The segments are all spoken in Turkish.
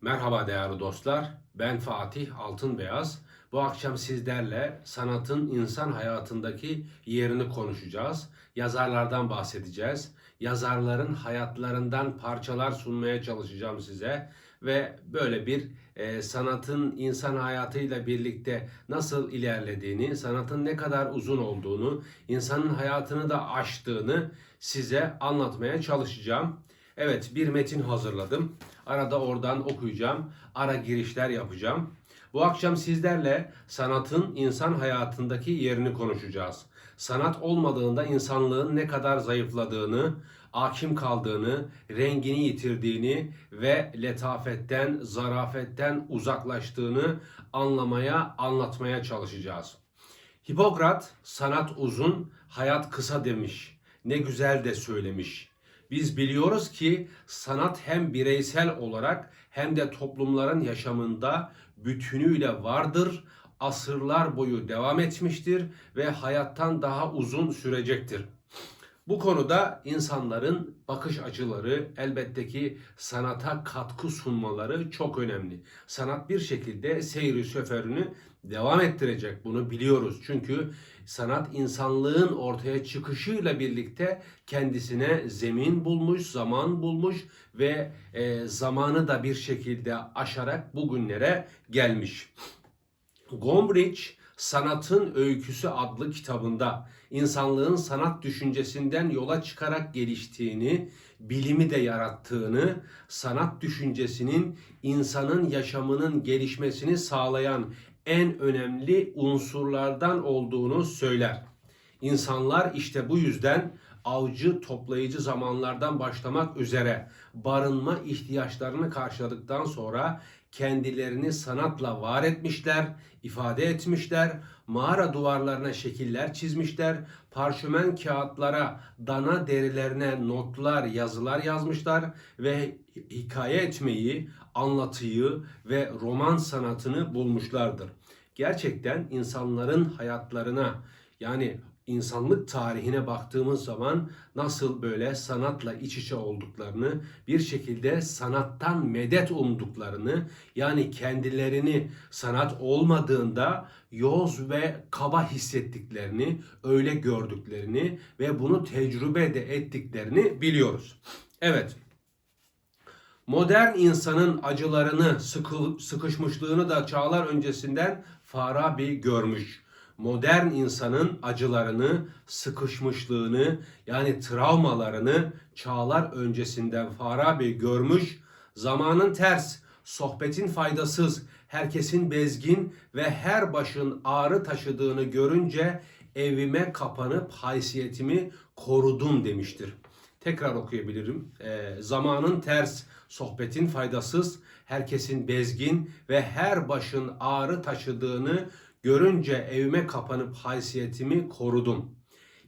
Merhaba değerli dostlar. Ben Fatih Altınbeyaz. Bu akşam sizlerle sanatın insan hayatındaki yerini konuşacağız. Yazarlardan bahsedeceğiz. Yazarların hayatlarından parçalar sunmaya çalışacağım size ve böyle bir e, sanatın insan hayatıyla birlikte nasıl ilerlediğini, sanatın ne kadar uzun olduğunu, insanın hayatını da aştığını size anlatmaya çalışacağım. Evet bir metin hazırladım. Arada oradan okuyacağım. Ara girişler yapacağım. Bu akşam sizlerle sanatın insan hayatındaki yerini konuşacağız. Sanat olmadığında insanlığın ne kadar zayıfladığını, akim kaldığını, rengini yitirdiğini ve letafetten, zarafetten uzaklaştığını anlamaya, anlatmaya çalışacağız. Hipokrat sanat uzun, hayat kısa demiş. Ne güzel de söylemiş. Biz biliyoruz ki sanat hem bireysel olarak hem de toplumların yaşamında bütünüyle vardır, asırlar boyu devam etmiştir ve hayattan daha uzun sürecektir. Bu konuda insanların bakış açıları elbette ki sanata katkı sunmaları çok önemli. Sanat bir şekilde seyri seferini devam ettirecek bunu biliyoruz. Çünkü sanat insanlığın ortaya çıkışıyla birlikte kendisine zemin bulmuş, zaman bulmuş ve e, zamanı da bir şekilde aşarak bugünlere gelmiş. Gombrich Sanatın Öyküsü adlı kitabında insanlığın sanat düşüncesinden yola çıkarak geliştiğini, bilimi de yarattığını, sanat düşüncesinin insanın yaşamının gelişmesini sağlayan en önemli unsurlardan olduğunu söyler. İnsanlar işte bu yüzden avcı toplayıcı zamanlardan başlamak üzere barınma ihtiyaçlarını karşıladıktan sonra kendilerini sanatla var etmişler, ifade etmişler, mağara duvarlarına şekiller çizmişler, parşömen kağıtlara, dana derilerine notlar, yazılar yazmışlar ve hikaye etmeyi, anlatıyı ve roman sanatını bulmuşlardır. Gerçekten insanların hayatlarına yani insanlık tarihine baktığımız zaman nasıl böyle sanatla iç içe olduklarını, bir şekilde sanattan medet umduklarını, yani kendilerini sanat olmadığında yoz ve kaba hissettiklerini, öyle gördüklerini ve bunu tecrübe de ettiklerini biliyoruz. Evet. Modern insanın acılarını, sıkı, sıkışmışlığını da çağlar öncesinden Farabi görmüş modern insanın acılarını, sıkışmışlığını yani travmalarını çağlar öncesinden Farabi görmüş, zamanın ters, sohbetin faydasız, herkesin bezgin ve her başın ağrı taşıdığını görünce evime kapanıp haysiyetimi korudum demiştir. Tekrar okuyabilirim. E, zamanın ters, sohbetin faydasız, herkesin bezgin ve her başın ağrı taşıdığını Görünce evime kapanıp haysiyetimi korudum.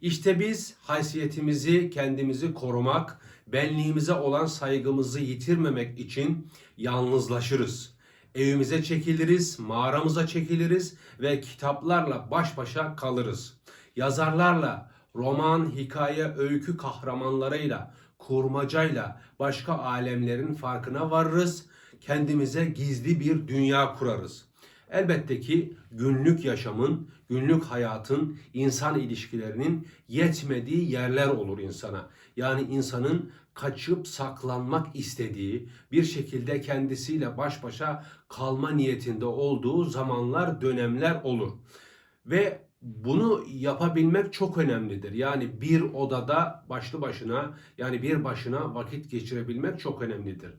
İşte biz haysiyetimizi, kendimizi korumak, benliğimize olan saygımızı yitirmemek için yalnızlaşırız. Evimize çekiliriz, mağaramıza çekiliriz ve kitaplarla baş başa kalırız. Yazarlarla, roman, hikaye, öykü kahramanlarıyla, kurmacayla başka alemlerin farkına varırız. Kendimize gizli bir dünya kurarız. Elbette ki günlük yaşamın, günlük hayatın, insan ilişkilerinin yetmediği yerler olur insana. Yani insanın kaçıp saklanmak istediği, bir şekilde kendisiyle baş başa kalma niyetinde olduğu zamanlar, dönemler olur. Ve bunu yapabilmek çok önemlidir. Yani bir odada başlı başına yani bir başına vakit geçirebilmek çok önemlidir.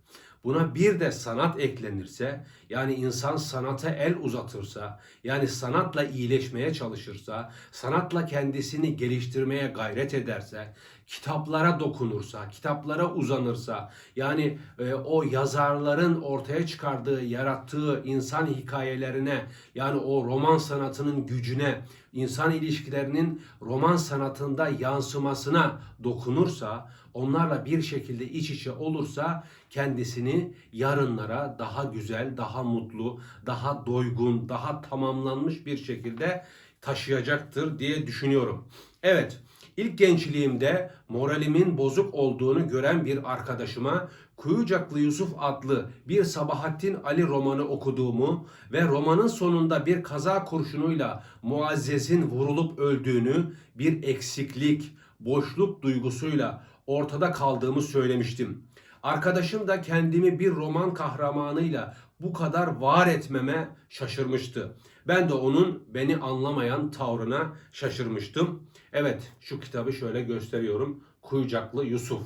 Buna bir de sanat eklenirse, yani insan sanata el uzatırsa, yani sanatla iyileşmeye çalışırsa, sanatla kendisini geliştirmeye gayret ederse, kitaplara dokunursa, kitaplara uzanırsa, yani e, o yazarların ortaya çıkardığı, yarattığı insan hikayelerine, yani o roman sanatının gücüne, insan ilişkilerinin roman sanatında yansımasına dokunursa, onlarla bir şekilde iç içe olursa kendisini yarınlara daha güzel, daha mutlu, daha doygun, daha tamamlanmış bir şekilde taşıyacaktır diye düşünüyorum. Evet, İlk gençliğimde moralimin bozuk olduğunu gören bir arkadaşıma Kuyucaklı Yusuf adlı bir Sabahattin Ali romanı okuduğumu ve romanın sonunda bir kaza kurşunuyla Muazzez'in vurulup öldüğünü bir eksiklik, boşluk duygusuyla ortada kaldığımı söylemiştim. Arkadaşım da kendimi bir roman kahramanıyla bu kadar var etmeme şaşırmıştı. Ben de onun beni anlamayan tavrına şaşırmıştım. Evet şu kitabı şöyle gösteriyorum. Kuyucaklı Yusuf.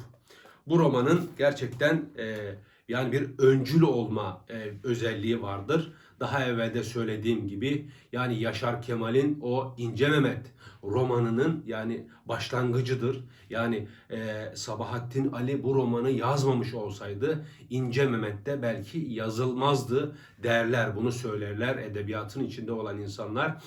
Bu romanın gerçekten e, yani bir öncül olma e, özelliği vardır. Daha evvel de söylediğim gibi yani Yaşar Kemal'in o İnce Mehmet romanının yani başlangıcıdır. Yani e, Sabahattin Ali bu romanı yazmamış olsaydı İnce Mehmet de belki yazılmazdı derler. Bunu söylerler edebiyatın içinde olan insanlar.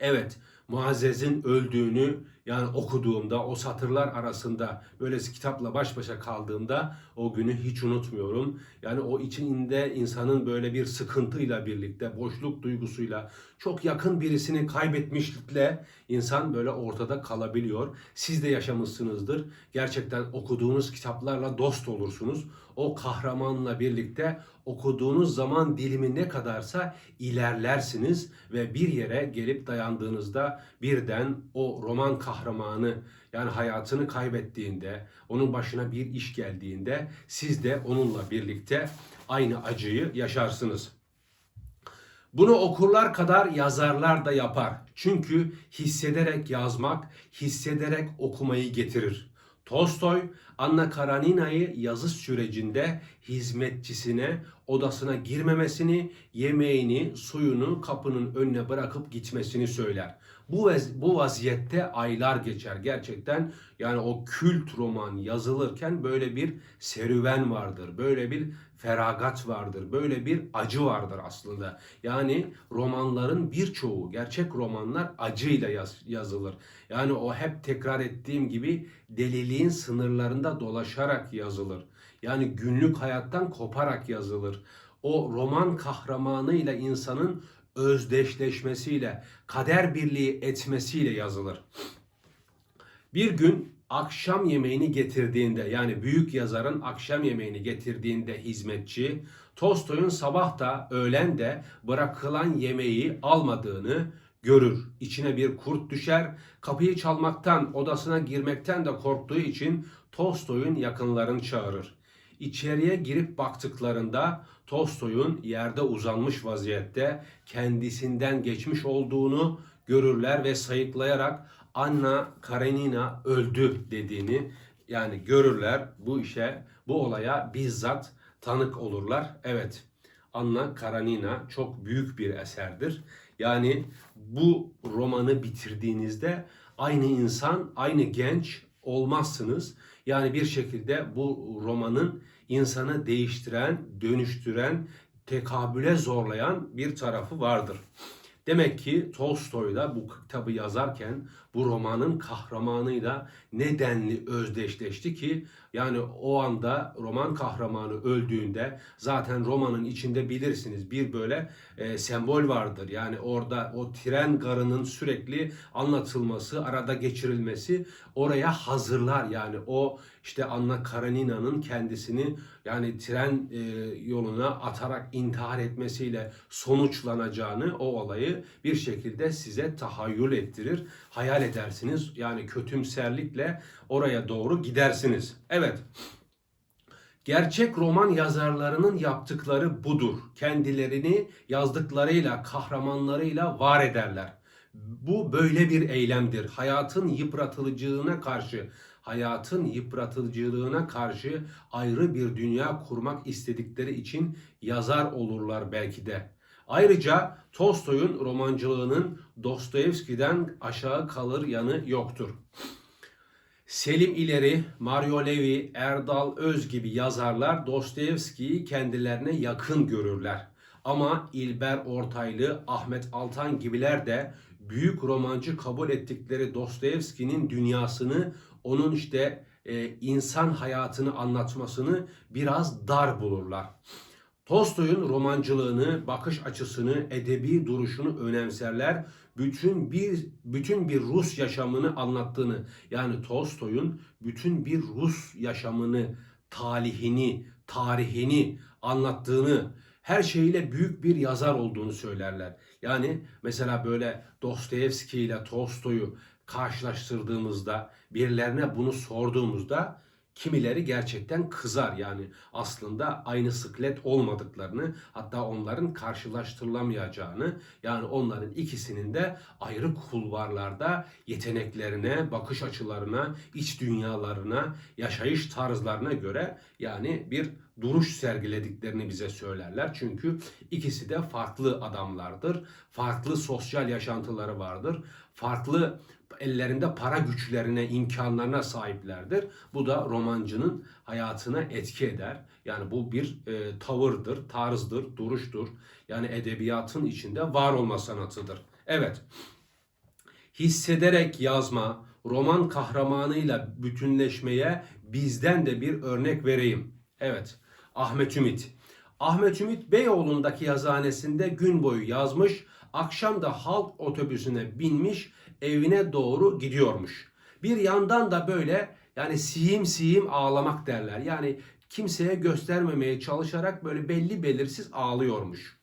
Evet Muazzez'in öldüğünü yani okuduğumda o satırlar arasında böyle kitapla baş başa kaldığımda o günü hiç unutmuyorum. Yani o içinde insanın böyle bir sıkıntıyla birlikte boşluk duygusuyla çok yakın birisini kaybetmişlikle insan böyle ortada kalabiliyor. Siz de yaşamışsınızdır. Gerçekten okuduğunuz kitaplarla dost olursunuz. O kahramanla birlikte okuduğunuz zaman dilimi ne kadarsa ilerlersiniz ve bir yere gelip dayandığınızda birden o roman kahramanı yani hayatını kaybettiğinde, onun başına bir iş geldiğinde siz de onunla birlikte aynı acıyı yaşarsınız. Bunu okurlar kadar yazarlar da yapar. Çünkü hissederek yazmak, hissederek okumayı getirir. Tolstoy, Anna Karenina'yı yazı sürecinde hizmetçisine odasına girmemesini, yemeğini, suyunu kapının önüne bırakıp gitmesini söyler. Bu vaz- bu vaziyette aylar geçer gerçekten. Yani o kült roman yazılırken böyle bir serüven vardır. Böyle bir feragat vardır. Böyle bir acı vardır aslında. Yani romanların birçoğu, gerçek romanlar acıyla yaz- yazılır. Yani o hep tekrar ettiğim gibi deliliğin sınırlarında dolaşarak yazılır. Yani günlük hayattan koparak yazılır. O roman kahramanıyla insanın özdeşleşmesiyle, kader birliği etmesiyle yazılır. Bir gün akşam yemeğini getirdiğinde yani büyük yazarın akşam yemeğini getirdiğinde hizmetçi Tolstoy'un sabah da öğlen de bırakılan yemeği almadığını görür. İçine bir kurt düşer. Kapıyı çalmaktan, odasına girmekten de korktuğu için Tolstoy'un yakınlarını çağırır. İçeriye girip baktıklarında Tolstoy'un yerde uzanmış vaziyette kendisinden geçmiş olduğunu görürler ve sayıklayarak Anna Karenina öldü dediğini yani görürler bu işe bu olaya bizzat tanık olurlar. Evet Anna Karenina çok büyük bir eserdir. Yani bu romanı bitirdiğinizde aynı insan, aynı genç olmazsınız. Yani bir şekilde bu romanın insanı değiştiren, dönüştüren, tekabüle zorlayan bir tarafı vardır. Demek ki Tolstoy da bu kitabı yazarken bu romanın kahramanıyla nedenli özdeşleşti ki yani o anda roman kahramanı öldüğünde zaten romanın içinde bilirsiniz bir böyle e, sembol vardır. Yani orada o tren garının sürekli anlatılması, arada geçirilmesi oraya hazırlar. Yani o işte Anna Karenina'nın kendisini yani tren e, yoluna atarak intihar etmesiyle sonuçlanacağını o olayı bir şekilde size tahayyül ettirir. Hayal edersiniz. Yani kötümserlikle oraya doğru gidersiniz. Evet. Gerçek roman yazarlarının yaptıkları budur. Kendilerini yazdıklarıyla, kahramanlarıyla var ederler. Bu böyle bir eylemdir. Hayatın yıpratılıcılığına karşı, hayatın yıpratıcılığına karşı ayrı bir dünya kurmak istedikleri için yazar olurlar belki de. Ayrıca Tolstoy'un romancılığının Dostoyevski'den aşağı kalır yanı yoktur. Selim İleri, Mario Levi, Erdal Öz gibi yazarlar Dostoyevski'yi kendilerine yakın görürler. Ama İlber Ortaylı, Ahmet Altan gibiler de büyük romancı kabul ettikleri Dostoyevski'nin dünyasını, onun işte e, insan hayatını anlatmasını biraz dar bulurlar. Tolstoy'un romancılığını, bakış açısını, edebi duruşunu önemserler. Bütün bir bütün bir Rus yaşamını anlattığını, yani Tolstoy'un bütün bir Rus yaşamını, talihini, tarihini anlattığını, her şeyiyle büyük bir yazar olduğunu söylerler. Yani mesela böyle Dostoyevski ile Tolstoy'u karşılaştırdığımızda, birilerine bunu sorduğumuzda kimileri gerçekten kızar. Yani aslında aynı sıklet olmadıklarını, hatta onların karşılaştırılamayacağını, yani onların ikisinin de ayrı kulvarlarda yeteneklerine, bakış açılarına, iç dünyalarına, yaşayış tarzlarına göre yani bir duruş sergilediklerini bize söylerler. Çünkü ikisi de farklı adamlardır. Farklı sosyal yaşantıları vardır. Farklı ellerinde para güçlerine, imkanlarına sahiplerdir. Bu da romancının hayatına etki eder. Yani bu bir e, tavırdır, tarzdır, duruştur. Yani edebiyatın içinde var olma sanatıdır. Evet. Hissederek yazma, roman kahramanıyla bütünleşmeye bizden de bir örnek vereyim. Evet. Ahmet Ümit. Ahmet Ümit Beyoğlu'ndaki yazıhanesinde gün boyu yazmış, akşam da halk otobüsüne binmiş, evine doğru gidiyormuş. Bir yandan da böyle yani siyim siyim ağlamak derler. Yani kimseye göstermemeye çalışarak böyle belli belirsiz ağlıyormuş.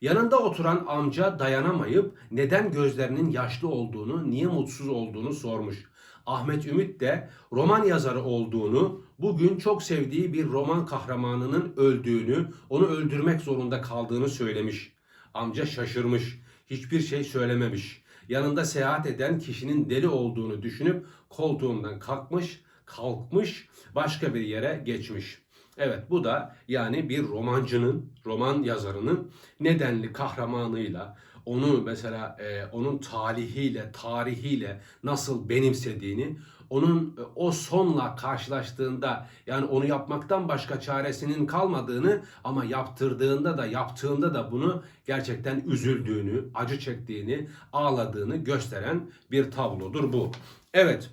Yanında oturan amca dayanamayıp neden gözlerinin yaşlı olduğunu, niye mutsuz olduğunu sormuş. Ahmet Ümit de roman yazarı olduğunu, bugün çok sevdiği bir roman kahramanının öldüğünü, onu öldürmek zorunda kaldığını söylemiş. Amca şaşırmış, hiçbir şey söylememiş. Yanında seyahat eden kişinin deli olduğunu düşünüp koltuğundan kalkmış, kalkmış, başka bir yere geçmiş. Evet bu da yani bir romancının, roman yazarının nedenli kahramanıyla, onu mesela e, onun talihiyle, tarihiyle nasıl benimsediğini, onun e, o sonla karşılaştığında yani onu yapmaktan başka çaresinin kalmadığını ama yaptırdığında da yaptığında da bunu gerçekten üzüldüğünü, acı çektiğini, ağladığını gösteren bir tablodur bu. Evet.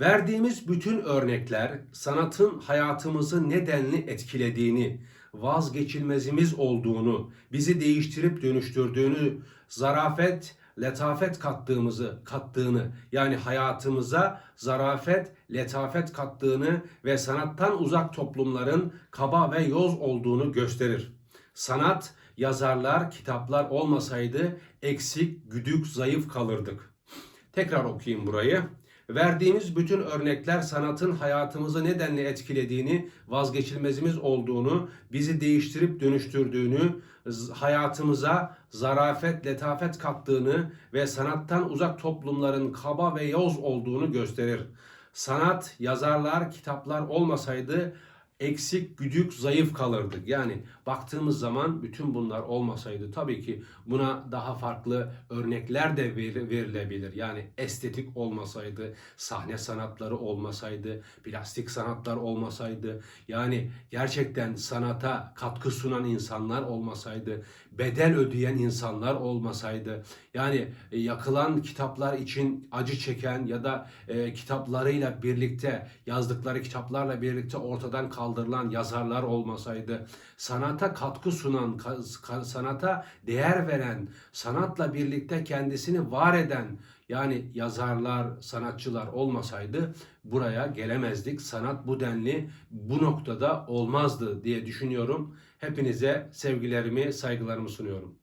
Verdiğimiz bütün örnekler sanatın hayatımızı nedenli etkilediğini, vazgeçilmezimiz olduğunu, bizi değiştirip dönüştürdüğünü, zarafet, letafet kattığımızı, kattığını yani hayatımıza zarafet, letafet kattığını ve sanattan uzak toplumların kaba ve yoz olduğunu gösterir. Sanat, yazarlar, kitaplar olmasaydı eksik, güdük, zayıf kalırdık. Tekrar okuyayım burayı. Verdiğimiz bütün örnekler sanatın hayatımızı nedenle etkilediğini, vazgeçilmezimiz olduğunu, bizi değiştirip dönüştürdüğünü, hayatımıza zarafet, letafet kattığını ve sanattan uzak toplumların kaba ve yoz olduğunu gösterir. Sanat, yazarlar, kitaplar olmasaydı eksik, güdük, zayıf kalırdık. Yani baktığımız zaman bütün bunlar olmasaydı tabii ki buna daha farklı örnekler de verilebilir. Yani estetik olmasaydı, sahne sanatları olmasaydı, plastik sanatlar olmasaydı, yani gerçekten sanata katkı sunan insanlar olmasaydı, bedel ödeyen insanlar olmasaydı, yani e, yakılan kitaplar için acı çeken ya da e, kitaplarıyla birlikte yazdıkları kitaplarla birlikte ortadan kaldırılan yazarlar olmasaydı, sanata katkı sunan, sanata değer veren, sanatla birlikte kendisini var eden yani yazarlar, sanatçılar olmasaydı buraya gelemezdik. Sanat bu denli bu noktada olmazdı diye düşünüyorum. Hepinize sevgilerimi, saygılarımı sunuyorum.